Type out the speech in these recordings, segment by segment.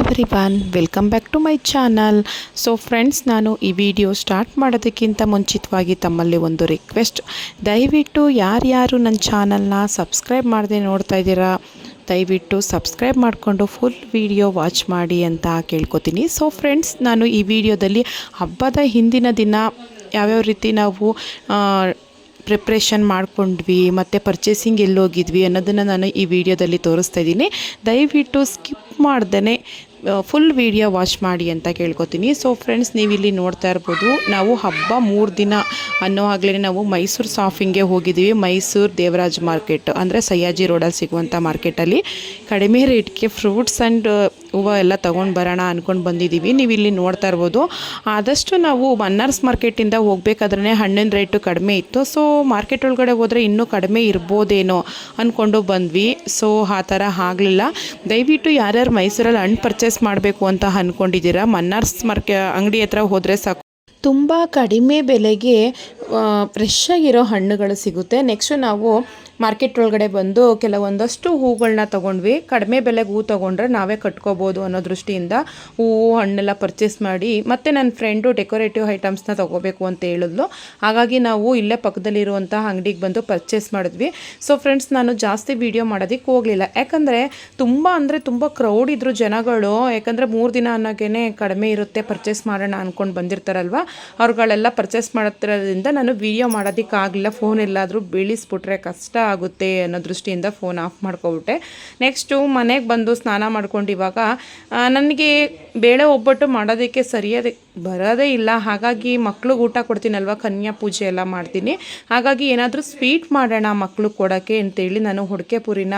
Everyone welcome back to my channel so friends ನಾನು ಈ video start ಮಾಡೋದಕ್ಕಿಂತ ಮುಂಚಿತವಾಗಿ ತಮ್ಮಲ್ಲಿ ಒಂದು ರಿಕ್ವೆಸ್ಟ್ ದಯವಿಟ್ಟು ಯಾರ್ಯಾರು ನನ್ನ ಚಾನಲ್ನ ಸಬ್ಸ್ಕ್ರೈಬ್ ಮಾಡದೆ ನೋಡ್ತಾ ಇದ್ದೀರಾ, ದಯವಿಟ್ಟು ಸಬ್ಸ್ಕ್ರೈಬ್ ಮಾಡಿಕೊಂಡು ಫುಲ್ ವಿಡಿಯೋ ವಾಚ್ ಮಾಡಿ ಅಂತ ಕೇಳ್ಕೊತೀನಿ. ಸೊ ಫ್ರೆಂಡ್ಸ್ ನಾನು ಈ ವಿಡಿಯೋದಲ್ಲಿ ಹಬ್ಬದ ಹಿಂದಿನ ದಿನ ಯಾವ್ಯಾವ ರೀತಿ ನಾವು ಪ್ರಿಪ್ರೇಷನ್ ಮಾಡಿಕೊಂಡ್ವಿ, ಮತ್ತು ಪರ್ಚೇಸಿಂಗ್ ಎಲ್ಲೋಗಿದ್ವಿ ಅನ್ನೋದನ್ನು ನಾನು ಈ ವಿಡಿಯೋದಲ್ಲಿ ತೋರಿಸ್ತಾ ಇದ್ದೀನಿ. ದಯವಿಟ್ಟು ಸ್ಕಿಪ್ ಮಾಡ್ದೇ ಫುಲ್ ವಿಡಿಯೋ ವಾಚ್ ಮಾಡಿ ಅಂತ ಕೇಳ್ಕೊತೀನಿ. ಸೊ ಫ್ರೆಂಡ್ಸ್ ನೀವು ಇಲ್ಲಿ ನೋಡ್ತಾ ಇರ್ಬೋದು, ನಾವು ಹಬ್ಬ ಮೂರು ದಿನ ಅನ್ನೋ ಆಗಲೇ ನಾವು ಮೈಸೂರು ಸಾಫಿಂಗ್ಗೆ ಹೋಗಿದ್ದೀವಿ. ಮೈಸೂರು ದೇವರಾಜ್ ಮಾರ್ಕೆಟ್ ಅಂದರೆ ಸಯ್ಯಾಜಿ ರೋಡಲ್ಲಿ ಸಿಗುವಂಥ ಮಾರ್ಕೆಟಲ್ಲಿ ಕಡಿಮೆ ರೇಟ್ಗೆ ಫ್ರೂಟ್ಸ್ ಆ್ಯಂಡ್ ಹೂವು ಎಲ್ಲ ತೊಗೊಂಡು ಬರೋಣ ಅಂದ್ಕೊಂಡು ಬಂದಿದ್ದೀವಿ ನೀವು ಇಲ್ಲಿ ನೋಡ್ತಾ ಇರ್ಬೋದು. ಆದಷ್ಟು ನಾವು ಮನ್ನಾರ್ಸ್ ಮಾರ್ಕೆಟಿಂದ ಹೋಗಬೇಕಾದ್ರೆ ಹಣ್ಣಿನ ರೇಟು ಕಡಿಮೆ ಇತ್ತು. ಸೊ ಮಾರ್ಕೆಟ್ ಒಳಗಡೆ ಹೋದರೆ ಇನ್ನೂ ಕಡಿಮೆ ಇರ್ಬೋದೇನೋ ಅಂದ್ಕೊಂಡು ಬಂದ್ವಿ. ಸೊ ಆ ಥರ ಆಗಲಿಲ್ಲ. ದಯವಿಟ್ಟು ಯಾರ್ಯಾರು ಮೈಸೂರಲ್ಲಿ ಹಣ್ಣು ಪರ್ಚೇಸ್ ಮಾಡಬೇಕು ಅಂತ ಅಂದ್ಕೊಂಡಿದ್ದೀರಾ ಮನ್ನಾರ್ಸ್ ಮಾರ್ಕೆ ಅಂಗಡಿ ಹತ್ರ ಹೋದರೆ ಸಾಕು. ತುಂಬ ಕಡಿಮೆ ಬೆಲೆಗೆ ಫ್ರೆಶ್ ಆಗಿರೋ ಹಣ್ಣುಗಳು ಸಿಗುತ್ತೆ. ನೆಕ್ಸ್ಟು ನಾವು ಮಾರ್ಕೆಟ್ ಒಳಗಡೆ ಬಂದು ಕೆಲವೊಂದಷ್ಟು ಹೂಗಳನ್ನ ತೊಗೊಂಡ್ವಿ. ಕಡಿಮೆ ಬೆಲೆಗೆ ಹೂ ತೊಗೊಂಡ್ರೆ ನಾವೇ ಕಟ್ಕೋಬೋದು ಅನ್ನೋ ದೃಷ್ಟಿಯಿಂದ ಹೂವು, ಹಣ್ಣೆಲ್ಲ ಪರ್ಚೇಸ್ ಮಾಡಿ ಮತ್ತು ನನ್ನ ಫ್ರೆಂಡು ಡೆಕೋರೇಟಿವ್ ಐಟಮ್ಸ್ನ ತೊಗೋಬೇಕು ಅಂತ ಹೇಳಿದ್ಲು. ಹಾಗಾಗಿ ನಾವು ಇಲ್ಲೇ ಪಕ್ಕದಲ್ಲಿರುವಂಥ ಅಂಗಡಿಗೆ ಬಂದು ಪರ್ಚೇಸ್ ಮಾಡಿದ್ವಿ. ಸೊ ಫ್ರೆಂಡ್ಸ್ ನಾನು ಜಾಸ್ತಿ ವೀಡಿಯೋ ಮಾಡೋದಕ್ಕೆ ಹೋಗಲಿಲ್ಲ. ಯಾಕಂದರೆ ತುಂಬ ಅಂದರೆ ತುಂಬ ಕ್ರೌಡ್ ಇದ್ರು ಜನಗಳು. ಯಾಕಂದರೆ ಮೂರು ದಿನ ಅನ್ನೋಗೇ ಕಡಿಮೆ ಇರುತ್ತೆ ಪರ್ಚೇಸ್ ಮಾಡೋಣ ಅಂದ್ಕೊಂಡು ಬಂದಿರ್ತಾರಲ್ವ? ಅವ್ರುಗಳೆಲ್ಲ ಪರ್ಚೇಸ್ ಮಾಡೋದ್ರಿಂದ ನಾನು ವೀಡಿಯೋ ಮಾಡೋದಕ್ಕಾಗಲಿಲ್ಲ ಫೋನ್ ಎಲ್ಲಾದರೂ ಬೀಳಿಸ್ಬಿಟ್ರೆ ಕಷ್ಟ. ಆಗುತ್ತೆ ಅನ್ನೋ ದೃಷ್ಟಿಯಿಂದ ಫೋನ್ ಆಫ್ ಮಾಡ್ಕೊಬಿಟ್ಟೆ. ನೆಕ್ಸ್ಟು ಮನೆಗೆ ಬಂದು ಸ್ನಾನ ಮಾಡ್ಕೊಂಡು ಇವಾಗ ನನಗೆ ಬೇಳೆ ಒಬ್ಬಟ್ಟು ಮಾಡೋದಕ್ಕೆ ಸರಿಯಾದ ಬರೋದೇ ಇಲ್ಲ. ಹಾಗಾಗಿ ಮಕ್ಳಿಗೆ ಊಟ ಕೊಡ್ತೀನಲ್ವ? ಕನ್ಯಾ ಪೂಜೆ ಎಲ್ಲ ಮಾಡ್ತೀನಿ. ಹಾಗಾಗಿ ಏನಾದರೂ ಸ್ವೀಟ್ ಮಾಡೋಣ ಮಕ್ಳಿಗೆ ಕೊಡೋಕ್ಕೆ ಅಂತೇಳಿ ನಾನು ಹೊಡಕೆ ಪುರಿನ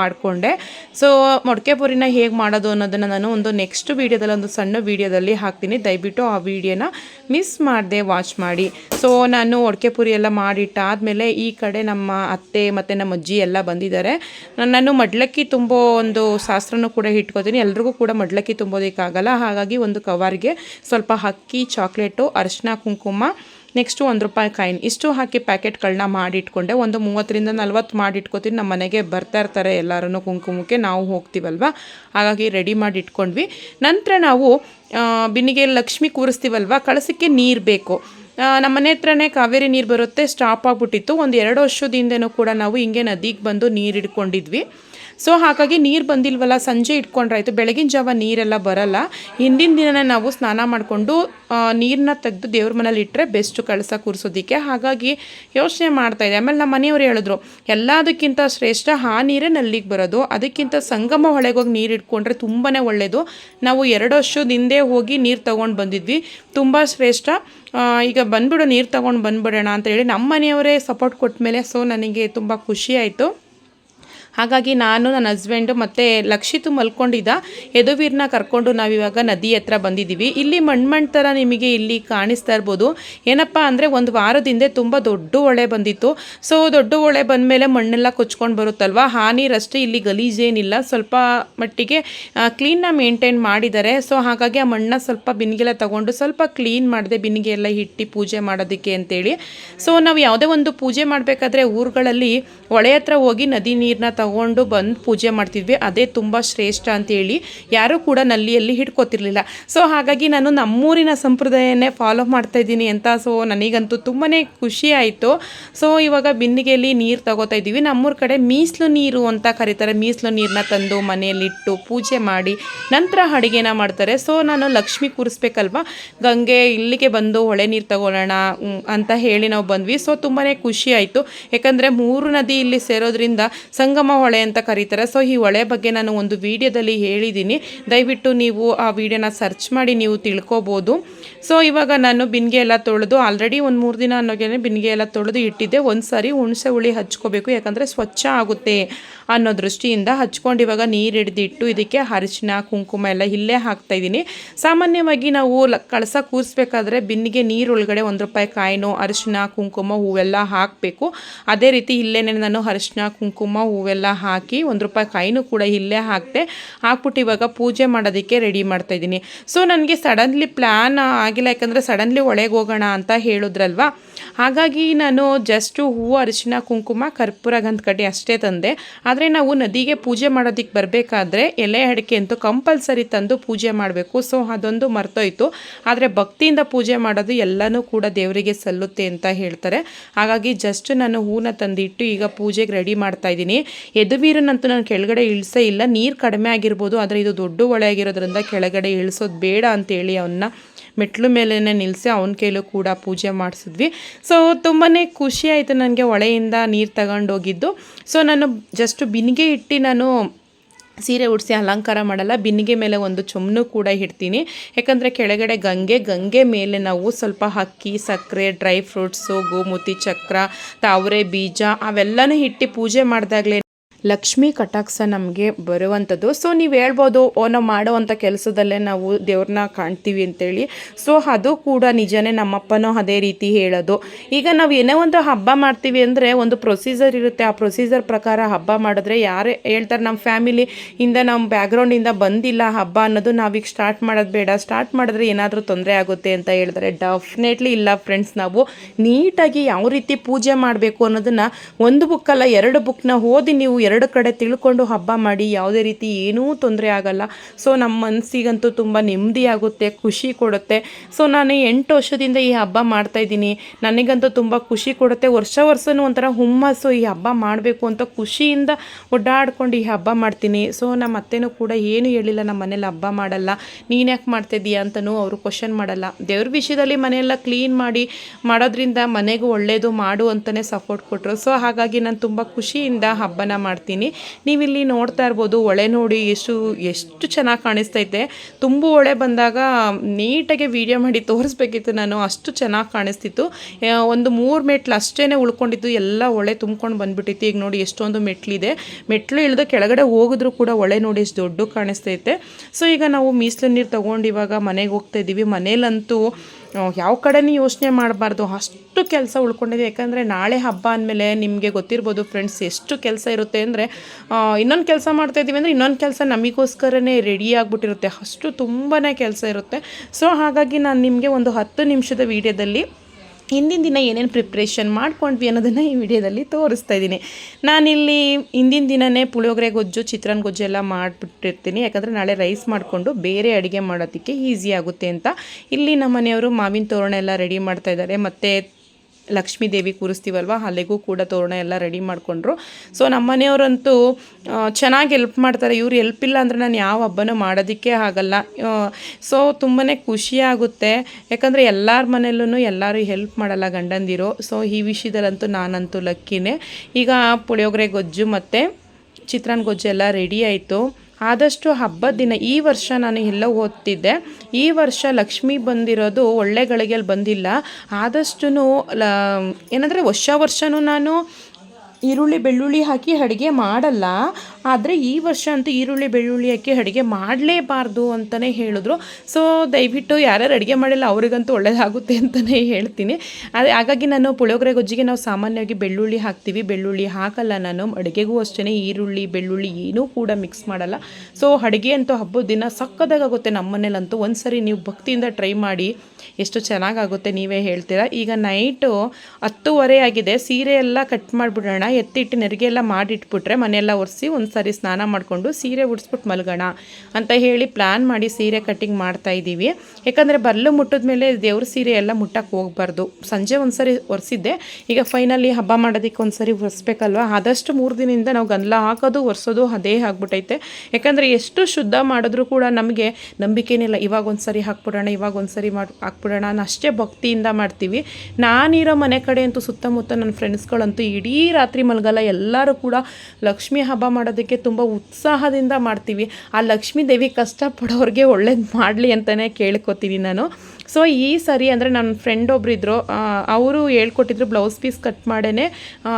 ಮಾಡಿಕೊಂಡೆ. ಸೊ ಮೊಡಕೆ ಪುರಿನ ಹೇಗೆ ಮಾಡೋದು ಅನ್ನೋದನ್ನು ನಾನು ಒಂದು ನೆಕ್ಸ್ಟ್ ವೀಡಿಯೋದಲ್ಲಿ ಒಂದು ಸಣ್ಣ ವೀಡಿಯೋದಲ್ಲಿ ಹಾಕ್ತೀನಿ. ದಯವಿಟ್ಟು ಆ ವಿಡಿಯೋನ ಮಿಸ್ ಮಾಡಿದೆ ವಾಚ್ ಮಾಡಿ. ಸೊ ನಾನು ಒಡಕೆ ಪುರಿ ಎಲ್ಲ ಮಾಡಿಟ್ಟಾದಮೇಲೆ ಈ ಕಡೆ ನಮ್ಮ ಅತ್ತೆ ಮತ್ತು ನಮ್ಮ ಅಜ್ಜಿ ಎಲ್ಲ ಬಂದಿದ್ದಾರೆ. ನಾನು ಮಡ್ಲಕ್ಕಿ ತುಂಬೋ ಒಂದು ಶಾಸ್ತ್ರನೂ ಕೂಡ ಇಟ್ಕೋತೀನಿ. ಎಲ್ರಿಗೂ ಕೂಡ ಮಡ್ಲಕ್ಕಿ ತುಂಬೋದಕ್ಕಾಗಲ್ಲ ಹಾಗಾಗಿ ಒಂದು ಕವರ್ಗೆ ಸ್ವಲ್ಪ ಅಕ್ಕಿ ಚಾಕ್ಲೇಟು ಅರಿಶಿನ ಕುಂಕುಮ ನೆಕ್ಸ್ಟು ಒಂದು ರೂಪಾಯಿ ಕಾಯಿನ್. ಇಷ್ಟು ಹಾಕಿ ಪ್ಯಾಕೆಟ್ಗಳನ್ನ ಮಾಡಿಟ್ಕೊಂಡೆ. ಒಂದು ಮೂವತ್ತರಿಂದ ನಲ್ವತ್ತು ಮಾಡಿಟ್ಕೋತೀನಿ. ನಮ್ಮ ಮನೆಗೆ ಬರ್ತಾ ಇರ್ತಾರೆ ಎಲ್ಲರೂ ಕುಂಕುಮಕ್ಕೆ. ನಾವು ಹೋಗ್ತೀವಲ್ವ? ಹಾಗಾಗಿ ರೆಡಿ ಮಾಡಿ ಇಟ್ಕೊಂಡ್ವಿ ನಂತರ ನಾವು ಬಿನ್ನಿಗೆ ಲಕ್ಷ್ಮಿ ಕೂರಿಸ್ತೀವಲ್ವ? ಕಳಸಕ್ಕೆ ನೀರು ಬೇಕು. ನಮ್ಮ ಮನೆ ಹತ್ರನೇ ಕಾವೇರಿ ನೀರು ಬರುತ್ತೆ. ಸ್ಟಾಪ್ ಆಗಿಬಿಟ್ಟಿತ್ತು. ಒಂದು ಎರಡು ವರ್ಷದ ಹಿಂದೆನೂ ಕೂಡ ನಾವು ಹಿಂಗೆ ನದಿಗೆ ಬಂದು ನೀರು ಇಟ್ಕೊಂಡಿದ್ವಿ ಸೊ ಹಾಗಾಗಿ ನೀರು ಬಂದಿಲ್ವಲ್ಲ, ಸಂಜೆ ಇಟ್ಕೊಂಡ್ರಾಯ್ತು. ಬೆಳಗಿನ ಜಾವ ನೀರೆಲ್ಲ ಬರಲ್ಲ. ಹಿಂದಿನ ದಿನನೇ ನಾವು ಸ್ನಾನ ಮಾಡಿಕೊಂಡು ನೀರನ್ನ ತೆಗೆದು ದೇವ್ರ ಮನೇಲಿ ಇಟ್ಟರೆ ಬೆಸ್ಟು ಕಳಸ ಕೂರಿಸೋದಕ್ಕೆ. ಹಾಗಾಗಿ ಯೋಚನೆ ಮಾಡ್ತಾಯಿದ್ದೆ ಆಮೇಲೆ ನಮ್ಮ ಮನೆಯವರು ಹೇಳಿದ್ರು, ಎಲ್ಲದಕ್ಕಿಂತ ಶ್ರೇಷ್ಠ ಆ ನೀರೇ ನಲ್ಲಿಗೆ ಬರೋದು. ಅದಕ್ಕಿಂತ ಸಂಗಮ ಹೊಳೆಗೋಗಿ ನೀರು ಇಟ್ಕೊಂಡ್ರೆ ತುಂಬಾ ಒಳ್ಳೆಯದು ನಾವು ಎರಡು ವರ್ಷದ ಹಿಂದೆ ಹೋಗಿ ನೀರು ತೊಗೊಂಡು ಬಂದಿದ್ವಿ. ತುಂಬ ಶ್ರೇಷ್ಠ. ಈಗ ಬಂದ್ಬಿಡು, ನೀರು ತೊಗೊಂಡು ಬಂದ್ಬಿಡೋಣ ಅಂತ ಹೇಳಿ ನಮ್ಮ ಮನೆಯವರೇ ಸಪೋರ್ಟ್ ಕೊಟ್ಟ ಮೇಲೆ ಸೊ, ನನಗೆ ತುಂಬ ಖುಷಿ ಆಯಿತು. ಹಾಗಾಗಿ ನಾನು ನನ್ನ ಹಸ್ಬೆಂಡು ಮತ್ತು ಲಕ್ಷಿತು ಮಲ್ಕೊಂಡಿದ್ದ. ಯದುವೀರ್ನ ಕರ್ಕೊಂಡು ನಾವಿವಾಗ ನದಿ ಹತ್ರ ಬಂದಿದ್ದೀವಿ. ಇಲ್ಲಿ ಮಣ್ಣು ಮಣ್ಣು ಥರ ನಿಮಗೆ ಇಲ್ಲಿ ಕಾಣಿಸ್ತಾ ಇರ್ಬೋದು. ಏನಪ್ಪ ಅಂದರೆ ಒಂದು ವಾರದಿಂದ ತುಂಬ ದೊಡ್ಡ ಹೊಳೆ ಬಂದಿತ್ತು. ಸೊ ದೊಡ್ಡ ಹೊಳೆ ಬಂದಮೇಲೆ ಮಣ್ಣೆಲ್ಲ ಕೊಚ್ಕೊಂಡು ಬರುತ್ತಲ್ವ? ಆ ನೀರಷ್ಟು ಇಲ್ಲಿ ಗಲೀಜೇನಿಲ್ಲ. ಸ್ವಲ್ಪ ಮಟ್ಟಿಗೆ ಕ್ಲೀನ್ನ ಮೇಂಟೈನ್ ಮಾಡಿದ್ದಾರೆ. ಸೊ ಹಾಗಾಗಿ ಆ ಮಣ್ಣ ಸ್ವಲ್ಪ ಬಿನಿಗೆಲ್ಲ ತಗೊಂಡು ಸ್ವಲ್ಪ ಕ್ಲೀನ್ ಮಾಡಿದೆ ಬಿನಿಗೆ ಎಲ್ಲ ಇಟ್ಟು ಪೂಜೆ ಮಾಡೋದಕ್ಕೆ ಅಂತೇಳಿ. ಸೊ ನಾವು ಯಾವುದೇ ಒಂದು ಪೂಜೆ ಮಾಡಬೇಕಾದ್ರೆ ಊರುಗಳಲ್ಲಿ ಹೊಳೆ ಹತ್ರ ಹೋಗಿ ನದಿ ನೀರನ್ನ ತಗೊಂಡು ಬಂದು ಪೂಜೆ ಮಾಡ್ತಿದ್ವಿ. ಅದೇ ತುಂಬ ಶ್ರೇಷ್ಠ ಅಂತೇಳಿ ಯಾರೂ ಕೂಡ ನಲ್ಲಿಯಲ್ಲಿ ಹಿಡ್ಕೋತಿರ್ಲಿಲ್ಲ. ಸೊ ಹಾಗಾಗಿ ನಾನು ನಮ್ಮೂರಿನ ಸಂಪ್ರದಾಯನೇ ಫಾಲೋ ಮಾಡ್ತಾ ಇದ್ದೀನಿ ಅಂತ ಸೊ ನನಗಂತೂ ತುಂಬಾ ಖುಷಿ ಆಯಿತು. ಸೊ ಇವಾಗ ಬಿಂದಿಗೆಯಲ್ಲಿ ನೀರು ತಗೋತಾ ಇದ್ದೀವಿ. ನಮ್ಮೂರ ಕಡೆ ಮೀಸಲು ನೀರು ಅಂತ ಕರೀತಾರೆ. ಮೀಸಲು ನೀರನ್ನ ತಂದು ಮನೆಯಲ್ಲಿಟ್ಟು ಪೂಜೆ ಮಾಡಿ ನಂತರ ಅಡುಗೆನ ಮಾಡ್ತಾರೆ. ಸೊ ನಾನು ಲಕ್ಷ್ಮಿ ಕೂರಿಸ್ಬೇಕಲ್ವ? ಗಂಗೆ ಇಲ್ಲಿಗೆ ಬಂದು ಹೊಳೆ ನೀರು ತಗೊಳ್ಳೋಣ ಅಂತ ಹೇಳಿ ನಾವು ಬಂದ್ವಿ. ಸೊ ತುಂಬಾ ಖುಷಿ ಆಯಿತು. ಯಾಕಂದರೆ ಮೂರು ನದಿ ಇಲ್ಲಿ ಸೇರೋದ್ರಿಂದ ಸಂಗಮ ಹೊಳೆ ಅಂತ ಕರೀತಾರೆ. ಸೊ ಈ ಹೊಳೆ ಬಗ್ಗೆ ನಾನು ಒಂದು ವಿಡಿಯೋದಲ್ಲಿ ಹೇಳಿದ್ದೀನಿ. ದಯವಿಟ್ಟು ನೀವು ಆ ವಿಡಿಯೋನ ಸರ್ಚ್ ಮಾಡಿ ನೀವು ತಿಳ್ಕೊಬೋದು. ಸೊ ಇವಾಗ ನಾನು ಬಿನ್ಗೆ ಎಲ್ಲ ತೊಳೆದು ಆಲ್ರೆಡಿ ಒಂದು ಮೂರು ದಿನ ಅನ್ನೋಗೆ ಬಿನ್ಗೆ ಎಲ್ಲ ತೊಳೆದು ಇಟ್ಟಿದ್ದೆ. ಒಂದು ಸಾರಿ ಹುಣಸೆ ಹುಳಿ ಹಚ್ಕೋಬೇಕು. ಯಾಕಂದರೆ ಸ್ವಚ್ಛ ಆಗುತ್ತೆ. ಅನ್ನೋ ದೃಷ್ಟಿಯಿಂದ ಹಚ್ಕೊಂಡು ಇವಾಗ ನೀರು ಹಿಡಿದಿಟ್ಟು ಇದಕ್ಕೆ ಅರಿಶಿನ ಕುಂಕುಮ ಎಲ್ಲ ಇಲ್ಲೇ ಹಾಕ್ತಾ ಇದ್ದೀನಿ ಸಾಮಾನ್ಯವಾಗಿ ನಾವು ಕಳಸ ಕೂರಿಸ್ಬೇಕಾದ್ರೆ ಬಿನ್ನಿಗೆ ನೀರು ಒಳಗಡೆ ಒಂದು ರೂಪಾಯಿ ಕಾಯಿನೋ ಅರಿಶಿನ ಕುಂಕುಮ ಹೂವೆಲ್ಲ ಹಾಕಬೇಕು. ಅದೇ ರೀತಿ ಇಲ್ಲೇ ನಾನು ಅರಿಶಿನ ಕುಂಕುಮ ಹೂವೆಲ್ಲ ಹಾಕಿ ಒಂದು ರೂಪಾಯಿ ಕಾಯಿನೂ ಕೂಡ ಇಲ್ಲೇ ಹಾಕಿದೆ ಹಾಕ್ಬಿಟ್ಟು ಇವಾಗ ಪೂಜೆ ಮಾಡೋದಕ್ಕೆ ರೆಡಿ ಮಾಡ್ತಾ ಇದ್ದೀನಿ ಸೊ, ನನಗೆ ಸಡನ್ಲಿ ಪ್ಲ್ಯಾನ್ ಆಗಿಲ್ಲ, ಯಾಕಂದರೆ ಸಡನ್ಲಿ ಒಳಗೆ ಹೋಗೋಣ ಅಂತ ಹೇಳಿದ್ರಲ್ವ? ಹಾಗಾಗಿ ನಾನು ಜಸ್ಟು ಹೂವು ಅರಿಶಿನ ಕುಂಕುಮ, ಕರ್ಪೂರ ಗಂಧಕಡ್ಡಿ ಅಷ್ಟೇ ತಂದೆ. ಆದರೆ ನಾವು ನದಿಗೆ ಪೂಜೆ ಮಾಡೋದಕ್ಕೆ ಬರಬೇಕಾದ್ರೆ ಎಲೆ ಅಡಿಕೆ ಅಂತೂ ಕಂಪಲ್ಸರಿ ತಂದು ಪೂಜೆ ಮಾಡಬೇಕು. ಸೊ, ಅದೊಂದು ಮರ್ತೋಯ್ತು. ಆದರೆ ಭಕ್ತಿಯಿಂದ ಪೂಜೆ ಮಾಡೋದು ಎಲ್ಲನೂ ಕೂಡ ದೇವರಿಗೆ ಸಲ್ಲುತ್ತೆ ಅಂತ ಹೇಳ್ತಾರೆ. ಹಾಗಾಗಿ ಜಸ್ಟ್ ನಾನು ಹೂನ ತಂದಿಟ್ಟು ಈಗ ಪೂಜೆಗೆ ರೆಡಿ ಮಾಡ್ತಾ ಇದ್ದೀನಿ. ಎದುವೀರನಂತೂ ನಾನು ಕೆಳಗಡೆ ಇಳಿಸೇ ಇಲ್ಲ. ನೀರು ಕಡಿಮೆ ಆಗಿರ್ಬೋದು, ಆದರೆ ಇದು ದೊಡ್ಡ ಹೊಳೆ ಆಗಿರೋದ್ರಿಂದ ಕೆಳಗಡೆ ಇಳಿಸೋದು ಬೇಡ ಅಂತೇಳಿ ಅವನ್ನ ಮೆಟ್ಲು ಮೇಲೇ ನಿಲ್ಲಿಸಿ ಅವನ ಕೈಲೂ ಕೂಡ ಪೂಜೆ ಮಾಡಿಸಿದ್ವಿ. ಸೊ ತುಂಬಾ ಖುಷಿ ಆಯಿತು ನನಗೆ ಹೊಳೆಯಿಂದ ನೀರು ತಗೊಂಡೋಗಿದ್ದು. ಸೊ ನಾನು ಜಸ್ಟ್ ಬಿನಿಗೆ ಇಟ್ಟು ನಾನು ಸೀರೆ ಉಡಿಸಿ ಅಲಂಕಾರ ಮಾಡಲ್ಲ ಬಿನ್ನಿಗೆ ಮೇಲೆ ಒಂದು ಚೊಮ್ಮನು ಕೂಡ ಇಡ್ತೀನಿ. ಯಾಕಂದರೆ ಕೆಳಗಡೆ ಗಂಗೆ ಗಂಗೆ ಮೇಲೆ ನಾವು ಸ್ವಲ್ಪ ಅಕ್ಕಿ, ಸಕ್ಕರೆ ಡ್ರೈ ಫ್ರೂಟ್ಸು ಗೋಮೂತಿ, ಚಕ್ರ, ತಾವರೆ ಬೀಜ ಅವೆಲ್ಲನೂ ಇಟ್ಟು ಪೂಜೆ ಮಾಡಿದಾಗಲೇ ಲಕ್ಷ್ಮೀ ಕಟಾಕ್ಷ ನಮಗೆ ಬರುವಂಥದ್ದು. ಸೊ ನೀವು ಹೇಳ್ಬೋದು, ಓ, ನಾವು ಮಾಡೋವಂಥ ಕೆಲಸದಲ್ಲೇ ನಾವು ದೇವ್ರನ್ನ ಕಾಣ್ತೀವಿ ಅಂತೇಳಿ. ಸೊ ಅದು ಕೂಡ ನಿಜನೇ ನಮ್ಮಪ್ಪನೂ ಅದೇ ರೀತಿ ಹೇಳೋದು. ಈಗ ನಾವು ಏನೇ ಒಂದು ಹಬ್ಬ ಮಾಡ್ತೀವಿ ಅಂದರೆ ಒಂದು ಪ್ರೊಸೀಜರ್ ಇರುತ್ತೆ. ಆ ಪ್ರೊಸೀಜರ್ ಪ್ರಕಾರ ಹಬ್ಬ ಮಾಡಿದ್ರೆ ಯಾರೇ ಹೇಳ್ತಾರೆ ನಮ್ಮ ಫ್ಯಾಮಿಲಿ ಇಂದ ನಮ್ಮ ಬ್ಯಾಕ್ಗ್ರೌಂಡಿಂದ ಬಂದಿಲ್ಲ ಹಬ್ಬ ಅನ್ನೋದು ನಾವೀಗ ಸ್ಟಾರ್ಟ್ ಮಾಡೋದು ಬೇಡ. ಸ್ಟಾರ್ಟ್ ಮಾಡಿದ್ರೆ ಏನಾದರೂ ತೊಂದರೆ ಆಗುತ್ತೆ ಅಂತ ಹೇಳಿದ್ರೆ ಡೆಫಿನೆಟ್ಲಿ ಇಲ್ಲ ಫ್ರೆಂಡ್ಸ್ ನಾವು. ನೀಟಾಗಿ ಯಾವ ರೀತಿ ಪೂಜೆ ಮಾಡಬೇಕು ಅನ್ನೋದನ್ನು ಒಂದು ಬುಕ್ಕಲ್ಲ ಎರಡು ಬುಕ್ನ ಓದಿ ನೀವು ಎರಡು ಕಡೆ ತಿಳ್ಕೊಂಡು ಹಬ್ಬ ಮಾಡಿ ಯಾವುದೇ ರೀತಿ ಏನೂ ತೊಂದರೆ ಆಗಲ್ಲ. ಸೊ ನಮ್ಮ ಮನಸ್ಸಿಗಂತೂ ತುಂಬ ನೆಮ್ಮದಿ ಆಗುತ್ತೆ, ಖುಷಿ ಕೊಡುತ್ತೆ. ಸೊ ನಾನು ಎಂಟು ವರ್ಷದಿಂದ ಈ ಹಬ್ಬ ಮಾಡ್ತಾ ಇದ್ದೀನಿ. ನನಗಂತೂ ತುಂಬ ಖುಷಿ ಕೊಡುತ್ತೆ. ವರ್ಷ ವರ್ಷವೂ ಒಂಥರ ಹುಮ್ಮಸ್ಸು ಈ ಹಬ್ಬ ಮಾಡಬೇಕು ಅಂತ ಖುಷಿಯಿಂದ ಒಡ್ಡಾಡ್ಕೊಂಡು ಈ ಹಬ್ಬ ಮಾಡ್ತೀನಿ. ಸೊ ನಮ್ಮ ಅತ್ತೆನೂ ಕೂಡ ಏನು ಹೇಳಿಲ್ಲ, ನಮ್ಮ ಮನೇಲಿ ಹಬ್ಬ ಮಾಡಲ್ಲ. ನೀನು ಯಾಕೆ ಮಾಡ್ತಿದ್ದೀಯಾ ಅಂತಲೂ ಅವರು ಕ್ವಶನ್ ಮಾಡಲ್ಲ. ದೇವ್ರ ವಿಷಯದಲ್ಲಿ ಮನೆಯೆಲ್ಲ ಕ್ಲೀನ್ ಮಾಡಿ, ಮಾಡೋದ್ರಿಂದ ಮನೆಗೂ ಒಳ್ಳೆಯದು ಮಾಡು ಅಂತಲೇ ಸಪೋರ್ಟ್ ಕೊಟ್ಟರು ಸೊ ಹಾಗಾಗಿ ನಾನು ತುಂಬ ಖುಷಿಯಿಂದ ಹಬ್ಬನ ಮಾಡ್ತೀನಿ ನೀವಿಲ್ಲಿ ನೋಡ್ತಾ ಇರ್ಬೋದು, ಒಳೆ ನೋಡಿ ಎಷ್ಟು ಎಷ್ಟು ಚೆನ್ನಾಗಿ ಕಾಣಿಸ್ತೈತೆ ತುಂಬ ಒಳೆ ಬಂದಾಗ ನೀಟಾಗಿ ವೀಡಿಯೋ ಮಾಡಿ ತೋರಿಸ್ಬೇಕಿತ್ತು ನಾನು, ಅಷ್ಟು ಚೆನ್ನಾಗಿ ಕಾಣಿಸ್ತಿತ್ತು. ಒಂದು ಮೂರು ಮೆಟ್ಲು ಅಷ್ಟೇ ಉಳ್ಕೊಂಡಿತ್ತು ಎಲ್ಲ ಒಳೆ ತುಂಬ್ಕೊಂಡು ಬಂದ್ಬಿಟ್ಟಿತ್ತು. ಈಗ ನೋಡಿ ಎಷ್ಟೊಂದು ಮೆಟ್ಲಿದೆ. ಮೆಟ್ಲು ಇಳಿದು ಕೆಳಗಡೆ ಹೋಗಿದ್ರು ಕೂಡ ಒಳೆ ನೋಡಿ ಎಷ್ಟು ದೊಡ್ಡ ಕಾಣಿಸ್ತೈತೆ ಸೊ, ಈಗ ನಾವು ಮೀಸಲು ನೀರು ತೊಗೊಂಡು ಇವಾಗ ಮನೆಗೆ ಹೋಗ್ತಾ ಇದ್ದೀವಿ ಮನೇಲಂತೂ ಯಾವ ಕಡೆನೂ ಯೋಚನೆ ಮಾಡಬಾರ್ದು. ಅಷ್ಟು ಕೆಲಸ ಉಳ್ಕೊಂಡಿದೆ. ಯಾಕಂದರೆ ನಾಳೆ ಹಬ್ಬ ಅಂದಮೇಲೆ ನಿಮಗೆ ಗೊತ್ತಿರ್ಬೋದು ಫ್ರೆಂಡ್ಸ್ ಎಷ್ಟು ಕೆಲಸ ಇರುತ್ತೆ ಅಂದರೆ ಇನ್ನೊಂದು ಕೆಲಸ ಮಾಡ್ತಾ ಇದ್ದೀವಿ ಅಂದರೆ ಇನ್ನೊಂದು ಕೆಲಸ ನಮಗೋಸ್ಕರನೇ ರೆಡಿ ಆಗಿಬಿಟ್ಟಿರುತ್ತೆ. ಅಷ್ಟು ತುಂಬಾ ಕೆಲಸ ಇರುತ್ತೆ. ಸೊ ಹಾಗಾಗಿ ನಾನು ನಿಮಗೆ ಒಂದು ಹತ್ತು ನಿಮಿಷದ ವೀಡಿಯೋದಲ್ಲಿ ಹಿಂದಿನ ದಿನ ಏನೇನು ಪ್ರಿಪ್ರೇಷನ್ ಮಾಡ್ಕೊಂಡ್ವಿ ಅನ್ನೋದನ್ನು ಈ ವಿಡಿಯೋದಲ್ಲಿ ತೋರಿಸ್ತಾ ಇದ್ದೀನಿ. ನಾನಿಲ್ಲಿ ಹಿಂದಿನ ದಿನವೇ ಪುಳಿಯೋಗರೆ ಗೊಜ್ಜು, ಚಿತ್ರಾನ್ನ ಗೊಜ್ಜು ಎಲ್ಲ ಮಾಡಿಬಿಟ್ಟಿರ್ತೀನಿ. ಯಾಕಂದರೆ ನಾಳೆ ರೈಸ್ ಮಾಡಿಕೊಂಡು ಬೇರೆ ಅಡುಗೆ ಮಾಡೋದಕ್ಕೆ ಈಸಿ ಆಗುತ್ತೆ ಅಂತ. ಇಲ್ಲಿ ನಮ್ಮ ಮನೆಯವರು ಮಾವಿನ ತೋರಣ ಎಲ್ಲ ರೆಡಿ ಮಾಡ್ತಾ ಇದ್ದಾರೆ. ಮತ್ತು ಲಕ್ಷ್ಮೀ ದೇವಿ ಕೂರಿಸ್ತೀವಲ್ವ? ಅಲ್ಲಿಗೂ ಕೂಡ ತೋರಣ ಎಲ್ಲ ರೆಡಿ ಮಾಡಿಕೊಂಡ್ರು. ಸೊ ನಮ್ಮ ಮನೆಯವರಂತೂ ಚೆನ್ನಾಗಿ ಹೆಲ್ಪ್ ಮಾಡ್ತಾರೆ. ಇವ್ರು ಎಲ್ಪ್ ಇಲ್ಲ ಅಂದರೆ ನಾನು ಯಾವ ಹಬ್ಬನೂ ಮಾಡೋದಕ್ಕೆ ಆಗಲ್ಲ. ಸೊ ತುಂಬಾ ಖುಷಿ ಆಗುತ್ತೆ. ಯಾಕಂದರೆ ಎಲ್ಲರ ಮನೆಯಲ್ಲೂ ಎಲ್ಲರೂ ಹೆಲ್ಪ್ ಮಾಡಲ್ಲ ಗಂಡಂದಿರು. ಸೊ ಈ ವಿಷಯದಲ್ಲಂತೂ ನಾನಂತೂ ಲಕ್ಕಿನೇ ಈಗ ಪುಳಿಯೋಗರೆ ಗೊಜ್ಜು ಮತ್ತು ಚಿತ್ರಾನ್ನ ಗೊಜ್ಜು ಎಲ್ಲ ರೆಡಿ ಆಯಿತು. ಆದಷ್ಟು ಹಬ್ಬದ ದಿನ, ಈ ವರ್ಷ ನಾನು ಎಲ್ಲೋ ಓದ್ತಿದ್ದೆ. ಈ ವರ್ಷ ಲಕ್ಷ್ಮಿ ಬಂದಿರೋದು ಒಳ್ಳೆ ಗಳಿಗೆಯಲ್ಲಿ ಬಂದಿಲ್ಲ. ಆದಷ್ಟು ಲ, ಏನಂದರೆ ವರ್ಷ ವರ್ಷವೂ ನಾನು ಈರುಳ್ಳಿ, ಬೆಳ್ಳುಳ್ಳಿ ಹಾಕಿ ಅಡುಗೆ ಮಾಡಲ್ಲ. ಆದರೆ ಈ ವರ್ಷ ಅಂತೂ ಈರುಳ್ಳಿ, ಬೆಳ್ಳುಳ್ಳಿ ಹಾಕಿ ಅಡುಗೆ ಮಾಡಲೇಬಾರ್ದು ಅಂತಲೇ ಹೇಳಿದ್ರು. ಸೊ ದಯವಿಟ್ಟು ಯಾರ್ಯಾರು ಅಡುಗೆ ಮಾಡಿಲ್ಲ ಅವರಿಗಂತೂ ಒಳ್ಳೆಯದಾಗುತ್ತೆ ಅಂತಲೇ ಹೇಳ್ತೀನಿ. ಅದೇ, ಹಾಗಾಗಿ ನಾನು ಪುಳಿಯೋಗರೆ ಗೊಜ್ಜಿಗೆ ನಾವು ಸಾಮಾನ್ಯವಾಗಿ ಬೆಳ್ಳುಳ್ಳಿ ಹಾಕ್ತೀವಿ. ಬೆಳ್ಳುಳ್ಳಿ ಹಾಕಲ್ಲ ನಾನು. ಅಡುಗೆಗೂ ಅಷ್ಟೇ ಈರುಳ್ಳಿ, ಬೆಳ್ಳುಳ್ಳಿ ಏನೂ ಕೂಡ ಮಿಕ್ಸ್ ಮಾಡಲ್ಲ. ಸೊ ಅಡುಗೆ ಅಂತೂ ಹಬ್ಬದ ದಿನ ಸಕ್ಕದಾಗುತ್ತೆ ನಮ್ಮ ಮನೇಲಂತೂ ಒಂದು ಸರಿ ನೀವು ಭಕ್ತಿಯಿಂದ ಟ್ರೈ ಮಾಡಿ ಎಷ್ಟು ಚೆನ್ನಾಗಾಗುತ್ತೆ ನೀವೇ ಹೇಳ್ತೀರಾ. ಈಗ ನೈಟು ಹತ್ತುವರೆ ಆಗಿದೆ. ಸೀರೆ ಎಲ್ಲ ಕಟ್ ಮಾಡಿಬಿಡೋಣ. ಎತ್ತಿಟ್ಟು ನೆರಿಗೆ ಎಲ್ಲ ಮಾಡಿಟ್ಬಿಟ್ರೆ ಮನೆಯೆಲ್ಲ ಒರೆಸಿ ಒಂದು ಸರಿ ಸ್ನಾನ ಮಾಡಿಕೊಂಡು ಸೀರೆ ಉಡಿಸ್ಬಿಟ್ಟು ಮಲಗೋಣ ಅಂತ ಹೇಳಿ ಪ್ಲ್ಯಾನ್ ಮಾಡಿ ಸೀರೆ ಕಟ್ಟಿಂಗ್ ಮಾಡ್ತಾ ಇದ್ದೀವಿ. ಯಾಕಂದರೆ ಬರಲು ಮುಟ್ಟಿದ ಮೇಲೆ ದೇವ್ರ ಸೀರೆ ಎಲ್ಲ ಮುಟ್ಟಕ್ಕೆ ಹೋಗ್ಬಾರ್ದು. ಸಂಜೆ ಒಂದು ಸರಿ ಒರೆಸಿದ್ದೆ. ಈಗ ಫೈನಲಿ ಹಬ್ಬ ಮಾಡೋದಕ್ಕೆ ಒಂದು ಸರಿ ಒರೆಸ್ಬೇಕಲ್ವ? ಆದಷ್ಟು ಮೂರು ದಿನದಿಂದ ನಾವು ಗಂದಲ ಹಾಕೋದು, ಒರೆಸೋದು ಅದೇ ಆಗ್ಬಿಟ್ಟೈತೆ ಯಾಕಂದರೆ ಎಷ್ಟು ಶುದ್ಧ ಮಾಡಿದ್ರೂ ಕೂಡ ನಮಗೆ ನಂಬಿಕೆನಿಲ್ಲ. ಇವಾಗ ಒಂದು ಸರಿ ಹಾಕ್ಬಿಡೋಣ, ಇವಾಗ ಒಂದು ಸರಿ ಮಾಡಿ, ಹಾಕ್ಬಿಡೋಣ ನಾನು ಅಷ್ಟೇ ಭಕ್ತಿಯಿಂದ ಮಾಡ್ತೀವಿ. ನಾನಿರೋ ಮನೆ ಕಡೆ ಅಂತೂ ಸುತ್ತಮುತ್ತ ನನ್ನ ಫ್ರೆಂಡ್ಸ್ಗಳಂತೂ ಇಡೀ ರಾತ್ರಿ ಮಲಗಲ್ಲ. ಎಲ್ಲರೂ ಕೂಡ ಲಕ್ಷ್ಮಿ ಹಬ್ಬ ಮಾಡೋದಕ್ಕೆ ತುಂಬ ಉತ್ಸಾಹದಿಂದ ಮಾಡ್ತೀವಿ. ಆ ಲಕ್ಷ್ಮೀ ದೇವಿ ಕಷ್ಟಪಡೋರಿಗೆ ಒಳ್ಳೇದು ಮಾಡಲಿ ಅಂತಲೇ ಕೇಳ್ಕೊತೀನಿ ನಾನು. ಸೊ ಈ ಸರಿ ಅಂದರೆ ನನ್ನ ಫ್ರೆಂಡ್ ಒಬ್ಬರಿದ್ದರು ಅವರು ಹೇಳ್ಕೊಟ್ಟಿದ್ರು ಬ್ಲೌಸ್ ಪೀಸ್ ಕಟ್ ಮಾಡೇ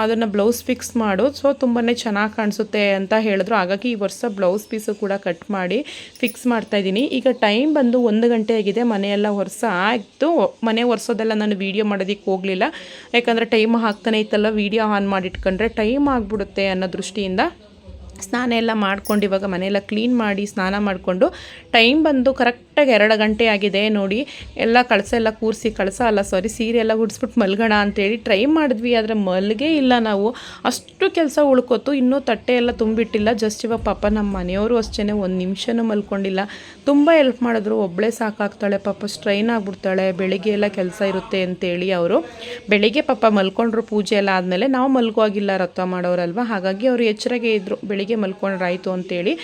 ಅದನ್ನು ಬ್ಲೌಸ್ ಫಿಕ್ಸ್ ಮಾಡು. ಸೊ ತುಂಬಾ ಚೆನ್ನಾಗಿ ಕಾಣಿಸುತ್ತೆ ಅಂತ ಹೇಳಿದ್ರು. ಹಾಗಾಗಿ ಈ ವರ್ಷ ಬ್ಲೌಸ್ ಪೀಸು ಕೂಡ ಕಟ್ ಮಾಡಿ ಫಿಕ್ಸ್ ಮಾಡ್ತಾ ಇದ್ದೀನಿ. ಈಗ ಟೈಮ್ ಬಂದು ಒಂದು ಗಂಟೆ ಆಗಿದೆ, ಮನೆಯೆಲ್ಲ ವರ್ಷ ಆಯಿತು. ಮನೆ ಒರೆಸೋದೆಲ್ಲ ನಾನು ವೀಡಿಯೋ ಮಾಡೋದಕ್ಕೆ ಹೋಗಲಿಲ್ಲ. ಯಾಕಂದರೆ ಟೈಮ್ ಹಾಕ್ತಾನೆ ಇತ್ತಲ್ಲ ವೀಡಿಯೋ ಆನ್ ಮಾಡಿಟ್ಕೊಂಡ್ರೆ ಟೈಮ್ ಆಗಿಬಿಡುತ್ತೆ ಅನ್ನೋ ದೃಷ್ಟಿಯಿಂದ ಸ್ನಾನ ಎಲ್ಲ ಮಾಡ್ಕೊಂಡು ಇವಾಗ ಮನೆಯೆಲ್ಲ ಕ್ಲೀನ್ ಮಾಡಿ ಸ್ನಾನ ಮಾಡಿಕೊಂಡು ಟೈಮ್ ಬಂದು ಕರೆಕ್ಟಾಗಿ ಎರಡು ಗಂಟೆ ಆಗಿದೆ ನೋಡಿ. ಎಲ್ಲ ಕಳಸ, ಎಲ್ಲ ಕೂರಿಸಿ, ಕಳಸ, ಅಲ್ಲ ಸಾರಿ ಸೀರೆ ಎಲ್ಲ ಗುಡಿಸ್ಬಿಟ್ಟು ಮಲ್ಗೋಣ ಅಂತೇಳಿ ಟ್ರೈ ಮಾಡಿದ್ವಿ, ಆದರೆ ಮಲ್ಗೇ ಇಲ್ಲ ನಾವು. ಅಷ್ಟು ಕೆಲಸ ಉಳ್ಕೋತು, ಇನ್ನೂ ತಟ್ಟೆ ಎಲ್ಲ ತುಂಬಿಟ್ಟಿಲ್ಲ. ಜಸ್ಟ್ ಇವಾಗ ಪಾಪ ನಮ್ಮ ಮನೆಯವರು ಅಷ್ಟೇ ಒಂದು ನಿಮಿಷನೂ ಮಲ್ಕೊಂಡಿಲ್ಲ. ತುಂಬ ಹೆಲ್ಪ್ ಮಾಡಿದ್ರು. ಒಬ್ಬಳೇ ಸಾಕಾಗ್ತಾಳೆ, ಪಾಪ ಸ್ಟ್ರೈನ್ ಆಗಿಬಿಡ್ತಾಳೆ. ಬೆಳಿಗ್ಗೆ ಎಲ್ಲ ಕೆಲಸ ಇರುತ್ತೆ ಅಂತೇಳಿ ಅವರು. ಬೆಳಿಗ್ಗೆ ಪಾಪ ಮಲ್ಕೊಂಡ್ರು ಪೂಜೆ ಎಲ್ಲ ಆದಮೇಲೆ. ನಾವು ಮಲ್ಕೋಗಿಲ್ಲ ರಥ ಮಾಡೋರಲ್ವ? ಹಾಗಾಗಿ ಅವರು ಎಚ್ಚರಿಗೆ ಇದ್ದರು ಬೆಳಿಗ್ಗೆ ಮಲ್ಕೊಂಡ್ರಾಯ್ತು ಅಂತೇಳಿ.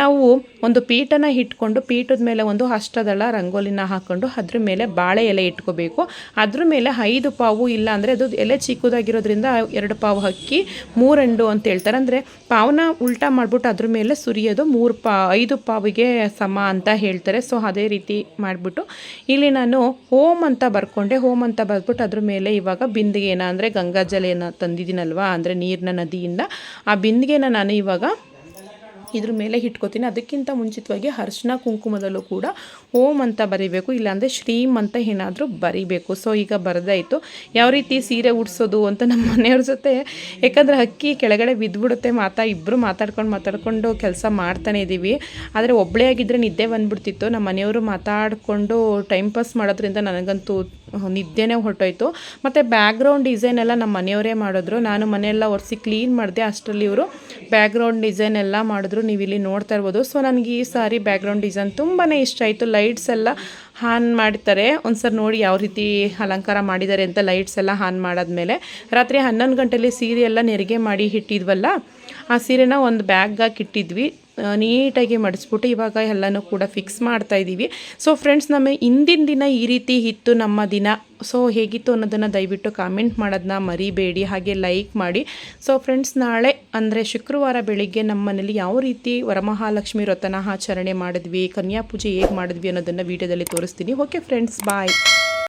ನಾವು ಒಂದು ಪೀಠನ ಇಟ್ಕೊಂಡು ಪೀಠದ ಮೇಲೆ ಒಂದು ಅಷ್ಟದಳ ರಂಗೋಲಿನ ಹಾಕ್ಕೊಂಡು ಅದ್ರ ಮೇಲೆ ಬಾಳೆ ಎಲೆ ಇಟ್ಕೋಬೇಕು. ಅದ್ರ ಮೇಲೆ ಐದು ಪಾವು ಇಲ್ಲ ಅಂದರೆ ಅದು ಎಲೆ ಚಿಕ್ಕದಾಗಿರೋದ್ರಿಂದ ಎರಡು ಪಾವು ಅಕ್ಕಿ ಮೂರೆಂಡು ಅಂತ ಹೇಳ್ತಾರೆ. ಅಂದರೆ ಪಾವನ ಉಲ್ಟಾ ಮಾಡಿಬಿಟ್ಟು ಅದ್ರ ಮೇಲೆ ಸುರಿಯೋದು ಮೂರು ಪಾ, ಐದು ಪಾವಿಗೆ ಸಮ ಅಂತ ಹೇಳ್ತಾರೆ. ಸೊ ಅದೇ ರೀತಿ ಮಾಡಿಬಿಟ್ಟು ಇಲ್ಲಿ ನಾನು ಹೋಮ್ ಅಂತ ಬರ್ಕೊಂಡೆ. ಹೋಮ್ ಅಂತ ಬರ್ಬಿಟ್ಟು ಅದ್ರ ಮೇಲೆ ಇವಾಗ ಬಿಂದಿಗೆನ ಅಂದರೆ ಗಂಗಾಜಲೇನ ತಂದಿದ್ದೀನಲ್ವಾ ಅಂದರೆ ನೀರಿನ ನದಿಯಿಂದ ಆ ಬಿಂದಿಗೆನ ನಾನು ಇವಾಗ ಇದ್ರ ಮೇಲೆ ಇಟ್ಕೋತೀನಿ. ಅದಕ್ಕಿಂತ ಮುಂಚಿತವಾಗಿ ಅರ್ಶಿನ ಕುಂಕುಮದಲ್ಲೂ ಕೂಡ ಓಂ ಅಂತ ಬರಿಬೇಕು, ಇಲ್ಲಾಂದರೆ ಶ್ರೀಮ್ ಅಂತ ಏನಾದರೂ ಬರಿಬೇಕು. ಸೊ ಈಗ ಬರೆದಾಯಿತು. ಯಾವ ರೀತಿ ಸೀರೆ ಉಡ್ಸೋದು ಅಂತ ನಮ್ಮ ಮನೆಯವ್ರ ಜೊತೆ, ಯಾಕಂದರೆ ಅಕ್ಕಿ ಕೆಳಗಡೆ ಬಿದ್ದುಬಿಡುತ್ತೆ, ಮಾತಾ ಇಬ್ಬರು ಮಾತಾಡ್ಕೊಂಡು ಮಾತಾಡ್ಕೊಂಡು ಕೆಲಸ ಮಾಡ್ತಾನೆ ಇದ್ದೀವಿ ಆದರೆ ಒಬ್ಬಳೇ ಆಗಿದ್ದರೆ ನಿದ್ದೆ ಬಂದುಬಿಡ್ತಿತ್ತು. ನಮ್ಮ ಮನೆಯವರು ಮಾತಾಡಿಕೊಂಡು ಟೈಮ್ ಪಾಸ್ ಮಾಡೋದ್ರಿಂದ ನನಗಂತೂ ನಿದ್ದೆನೇ ಹೊರಟೋಯ್ತು. ಮತ್ತು ಬ್ಯಾಕ್ಗ್ರೌಂಡ್ ಡಿಸೈನ್ ಎಲ್ಲ ನಮ್ಮ ಮನೆಯವರೇ ಮಾಡಿದ್ರು. ನಾನು ಮನೆಯೆಲ್ಲ ಒರೆಸಿ ಕ್ಲೀನ್ ಮಾಡಿದೆ. ಅಷ್ಟರಲ್ಲಿ ಇವರು ಬ್ಯಾಕ್ಗ್ರೌಂಡ್ ಡಿಸೈನ್ ಎಲ್ಲ ಮಾಡಿದ್ರು. ನೀವು ಇಲ್ಲಿ ನೋಡ್ತಾ ಇರ್ಬೋದು. ಸೊ ನನಗೆ ಈ ಸಾರಿ ಬ್ಯಾಕ್ಗ್ರೌಂಡ್ ಡಿಸೈನ್ ತುಂಬಾ ಇಷ್ಟ ಆಯಿತು. ಲೈಟ್ಸ್ ಎಲ್ಲ ಆನ್ ಮಾಡ್ತಾರೆ ಒಂದ್ಸರಿ ನೋಡಿ ಯಾವ ರೀತಿ ಅಲಂಕಾರ ಮಾಡಿದ್ದಾರೆ ಅಂತ ಲೈಟ್ಸ್ ಎಲ್ಲ ಆನ್ ಮಾಡಾದ್ಮೇಲೆ. ರಾತ್ರಿ ಹನ್ನೊಂದು ಗಂಟೆಲಿ ಸೀರೆ ಎಲ್ಲ ನೆರಿಗೆ ಮಾಡಿ ಇಟ್ಟಿದ್ವಲ್ಲ, ಆ ಸೀರೆನ ಒಂದು ಬ್ಯಾಗ್ಗಾಗಿ ಇಟ್ಟಿದ್ವಿ. ನೀಟಾಗಿ ಮಡಿಸ್ಬಿಟ್ಟು ಇವಾಗ ಎಲ್ಲನೂ ಕೂಡ ಫಿಕ್ಸ್ ಮಾಡ್ತಾ ಇದ್ದೀವಿ. ಸೊ ಫ್ರೆಂಡ್ಸ್ ನಮ್ಮ ಹಿಂದಿನ ದಿನ ಈ ರೀತಿ ಇತ್ತು ನಮ್ಮ ದಿನ. ಸೊ ಹೇಗಿತ್ತು ಅನ್ನೋದನ್ನು ದಯವಿಟ್ಟು ಕಾಮೆಂಟ್ ಮಾಡೋದನ್ನ ಮರಿಬೇಡಿ, ಹಾಗೆ ಲೈಕ್ ಮಾಡಿ. ಸೊ ಫ್ರೆಂಡ್ಸ್ ನಾಳೆ ಅಂದರೆ ಶುಕ್ರವಾರ ಬೆಳಿಗ್ಗೆ ನಮ್ಮ ಮನೇಲಿ ಯಾವ ರೀತಿ ವರಮಹಾಲಕ್ಷ್ಮಿ ವ್ರತನ ಆಚರಣೆ ಮಾಡಿದ್ವಿ, ಕನ್ಯಾ ಪೂಜೆ ಹೇಗೆ ಮಾಡಿದ್ವಿ ಅನ್ನೋದನ್ನು ವೀಡಿಯೋದಲ್ಲಿ ತೋರಿಸ್ತೀನಿ. Okay friends bye